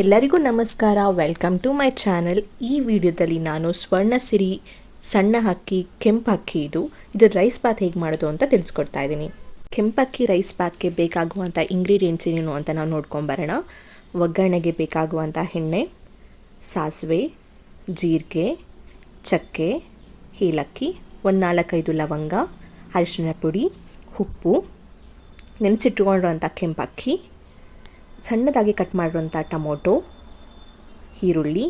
ಎಲ್ಲರಿಗೂ ನಮಸ್ಕಾರ. Welcome to my channel ಈ ವಿಡಿಯೋದಲ್ಲಿ ನಾನು ಸ್ವರ್ಣ ಸಿರಿ, ಸಣ್ಣ ಅಕ್ಕಿ ಕೆಂಪಕ್ಕಿ ಇದು ಇದು ರೈಸ್ ಬಾತ್ ಹೇಗೆ ಮಾಡೋದು ಅಂತ ತಿಳಿಸ್ಕೊಡ್ತಾ ಇದ್ದೀನಿ. ಕೆಂಪಕ್ಕಿ ರೈಸ್ ಬಾತ್ಗೆ ಬೇಕಾಗುವಂಥ ಇಂಗ್ರೀಡಿಯೆಂಟ್ಸ್ ಏನೇನು ಅಂತ ನಾವು ನೋಡ್ಕೊಂಬರೋಣ ಒಗ್ಗರಣೆಗೆ ಬೇಕಾಗುವಂಥ ಎಣ್ಣೆ, ಸಾಸಿವೆ, ಜೀರಿಗೆ, ಚಕ್ಕೆ, ಏಲಕ್ಕಿ, ಒಂದು ನಾಲ್ಕೈದು ಲವಂಗ ಅರಿಶಿನ ಪುಡಿ, ಉಪ್ಪು ನೆನೆಸಿಟ್ಕೊಂಡಿರುವಂಥ ಕೆಂಪಕ್ಕಿ ಸಣ್ಣದಾಗಿ ಕಟ್ ಮಾಡಿರುವಂಥ ಟೊಮೊಟೊ, ಈರುಳ್ಳಿ,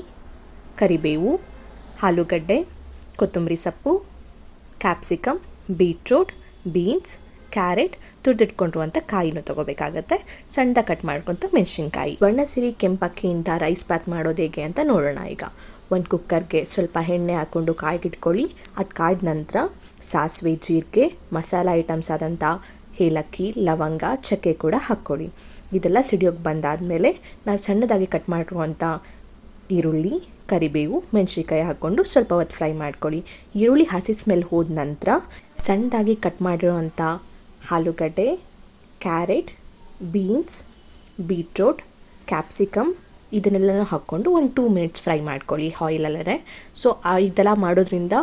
ಕರಿಬೇವು, ಆಲೂಗಡ್ಡೆ, ಕೊತ್ತಂಬರಿ ಸೊಪ್ಪು ಕ್ಯಾಪ್ಸಿಕಮ್ ಬೀಟ್ರೂಟ್, ಬೀನ್ಸ್, ಕ್ಯಾರೆಟ್ ತುರಿದಿಟ್ಕೊಂಡಿರುವಂಥ ಕಾಯಿನೂ ತೊಗೋಬೇಕಾಗತ್ತೆ. ಸಣ್ಣದಾಗಿ ಕಟ್ ಮಾಡ್ಕೊಂತ ಮೆಣಸಿನ್ಕಾಯಿ. ಬಣ್ಣಸಿರಿ ಕೆಂಪಕ್ಕಿಯಿಂದ ರೈಸ್ ಬಾತ್ ಮಾಡೋದು ಹೇಗೆ ಅಂತ ನೋಡೋಣ ಈಗ. ಒಂದು ಕುಕ್ಕರ್ಗೆ ಸ್ವಲ್ಪ ಎಣ್ಣೆ ಹಾಕ್ಕೊಂಡು ಕಾಯ್ಗಿಟ್ಕೊಳ್ಳಿ. ಅದು ಕಾಯ್ದ ನಂತರ ಸಾಸಿವೆ, ಜೀರಿಗೆ, ಮಸಾಲ ಐಟಮ್ಸ್ ಆದಂಥ ಏಲಕ್ಕಿ, ಲವಂಗ, ಚಕ್ಕೆ ಕೂಡ ಹಾಕ್ಕೊಳ್ಳಿ. ಇದೆಲ್ಲ ಸಿಡಿಯೋಕ್ಕೆ ಬಂದಾದಮೇಲೆ ನಾವು ಸಣ್ಣದಾಗಿ ಕಟ್ ಮಾಡಿರುವಂಥ ಈರುಳ್ಳಿ, ಕರಿಬೇವು, ಮೆಣಸಿನ್ಕಾಯಿ ಹಾಕ್ಕೊಂಡು ಸ್ವಲ್ಪ ಹೊತ್ತು ಫ್ರೈ ಮಾಡ್ಕೊಳ್ಳಿ. ಈರುಳ್ಳಿ ಹಸಿ ಸ್ಮೆಲ್ ಹೋದ ನಂತರ ಸಣ್ಣದಾಗಿ ಕಟ್ ಮಾಡಿರುವಂಥ ಆಲೂಗಡ್ಡೆ, ಕ್ಯಾರೆಟ್, ಬೀನ್ಸ್, ಬೀಟ್ರೋಟ್ ಕ್ಯಾಪ್ಸಿಕಮ್ ಇದನ್ನೆಲ್ಲ ಹಾಕ್ಕೊಂಡು ಒಂದು ಟೂ ಮಿನಿಟ್ಸ್ ಫ್ರೈ ಮಾಡ್ಕೊಳ್ಳಿ ಆಯಿಲಲ್ಲೇ ಸೊ ಇದೆಲ್ಲ ಮಾಡೋದ್ರಿಂದ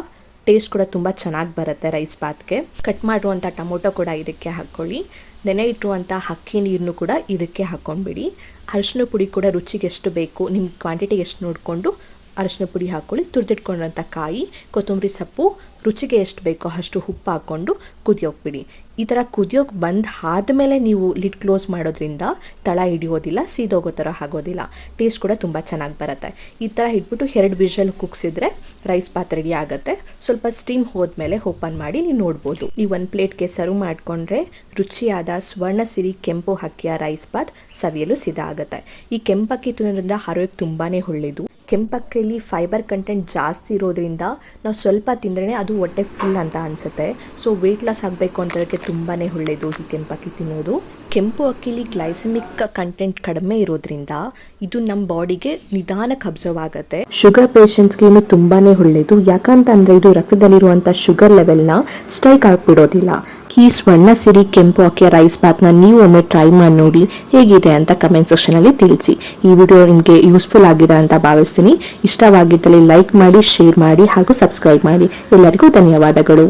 ಟೇಸ್ಟ್ ಕೂಡ ತುಂಬ ಚೆನ್ನಾಗಿ ಬರುತ್ತೆ ರೈಸ್ ಬಾತ್ಗೆ ಕಟ್ ಮಾಡುವಂಥ ಟೊಮೊಟೊ ಕೂಡ ಇದಕ್ಕೆ ಹಾಕ್ಕೊಳ್ಳಿ. ನೆನೆ ಇಟ್ಟುವಂಥ ಅಕ್ಕಿ ನೀರನ್ನು ಕೂಡ ಇದಕ್ಕೆ ಹಾಕ್ಕೊಂಡ್ಬಿಡಿ. ಅರಿಶಿನ ಪುಡಿ ಕೂಡ ರುಚಿಗೆ ಎಷ್ಟು ಬೇಕು ನಿಮ್ಮ ಕ್ವಾಂಟಿಟಿ ಎಷ್ಟು ನೋಡಿಕೊಂಡು ಅರಿಶಿನ ಪುಡಿ ಹಾಕ್ಕೊಳ್ಳಿ ತುರಿದಿಟ್ಕೊಂಡಂಥ ಕಾಯಿ, ಕೊತ್ತಂಬರಿ ಸೊಪ್ಪು, ರುಚಿಗೆ ಎಷ್ಟು ಬೇಕೋ ಅಷ್ಟು ಉಪ್ಪು ಹಾಕ್ಕೊಂಡು ಕುದಿಯೋಕೆ ಬಿಡಿ ಈ ಥರ ಕುದಿಯೋಕೆ ಬಂದು ಆದಮೇಲೆ ನೀವು ಲಿಡ್ ಕ್ಲೋಸ್ ಮಾಡೋದ್ರಿಂದ ತಳ ಹಿಡಿಯೋದಿಲ್ಲ, ಸೀದೋಗೋ ಥರ ಆಗೋದಿಲ್ಲ. ಟೇಸ್ಟ್ ಕೂಡ ತುಂಬ ಚೆನ್ನಾಗಿ ಬರುತ್ತೆ. ಈ ಥರ ಇಟ್ಬಿಟ್ಟು ಎರಡು ವಿಷಲ್ ಕುಗ್ಸಿದ್ರೆ ರೈಸ್ ಪಾತ್ ರೆಡಿ ಆಗುತ್ತೆ. ಸ್ವಲ್ಪ ಸ್ಟೀಮ್ ಹೋದ್ಮೇಲೆ ಓಪನ್ ಮಾಡಿ ನೀವು ನೋಡ್ಬೋದು. ನೀವು ಒಂದು ಪ್ಲೇಟ್ಗೆ ಸರ್ವ್ ಮಾಡಿಕೊಂಡ್ರೆ ರುಚಿಯಾದ ಸ್ವರ್ಣ ಸಿರಿ ಕೆಂಪು ಹಕ್ಕಿಯ ರೈಸ್ ಪಾತ್ ಸವಿಯಲು ಸಿದ್ಧ ಆಗುತ್ತೆ. ಈ ಕೆಂಪಕ್ಕಿ ತಿನ್ನೋದ್ರಿಂದ ಆರೋಗ್ಯಕ್ಕೆ ತುಂಬಾ ಒಳ್ಳೆಯದು ಕೆಂಪಕ್ಕಿಯಲ್ಲಿ ಫೈಬರ್ ಕಂಟೆಂಟ್ ಜಾಸ್ತಿ ಇರೋದ್ರಿಂದ ನಾವು ಸ್ವಲ್ಪ ತಿಂದ್ರೇ ಅದು ಹೊಟ್ಟೆ ಫುಲ್ ಅಂತ ಅನಿಸುತ್ತೆ. ಸೊ ವೆಯ್ಟ್ ಲಾಸ್ ಆಗಬೇಕು ಅಂತದಕ್ಕೆ ತುಂಬಾ ಒಳ್ಳೆಯದು ಈ ಕೆಂಪಕ್ಕಿ ತಿನ್ನೋದು. ಕೆಂಪು ಅಕ್ಕಿಲಿ ಗ್ಲೈಸಮಿಕ್ ಕಂಟೆಂಟ್ ಕಡಿಮೆ ಇರೋದ್ರಿಂದ ಇದು ನಮ್ಮ ಬಾಡಿಗೆ ನಿಧಾನಕ್ಕೆ ಅಬ್ಸರ್ವ್ ಆಗುತ್ತೆ ಶುಗರ್ ಪೇಷಂಟ್ಸ್ಗೆ ಇನ್ನು ತುಂಬಾ ಒಳ್ಳೆಯದು ಯಾಕಂತಂದರೆ ಇದು ರಕ್ತದಲ್ಲಿರುವಂಥ ಶುಗರ್ ಲೆವೆಲ್ನ ಸ್ಟ್ರೈಕ್ ಆಗಿಬಿಡೋದಿಲ್ಲ. ಈ ಸ್ವರ್ಣ ಸಿರಿ ಕೆಂಪು ಅಕ್ಕಿಯ ರೈಸ್ ಬಾತ್ನ ನೀವು ಒಮ್ಮೆ ಟ್ರೈ ಮಾಡಿ ನೋಡಿ ಹೇಗಿದೆ ಅಂತ ಕಮೆಂಟ್ ಸೆಕ್ಷನಲ್ಲಿ ತಿಳಿಸಿ. ಈ ವಿಡಿಯೋ ನಿಮಗೆ ಯೂಸ್ಫುಲ್ ಆಗಿದೆ ಅಂತ ಭಾವಿಸ್ತೀನಿ. ಇಷ್ಟವಾಗಿದ್ದಲ್ಲಿ ಲೈಕ್ ಮಾಡಿ ಶೇರ್ ಮಾಡಿ ಹಾಗೂ ಸಬ್ಸ್ಕ್ರೈಬ್ ಮಾಡಿ. ಎಲ್ಲರಿಗೂ ಧನ್ಯವಾದಗಳು.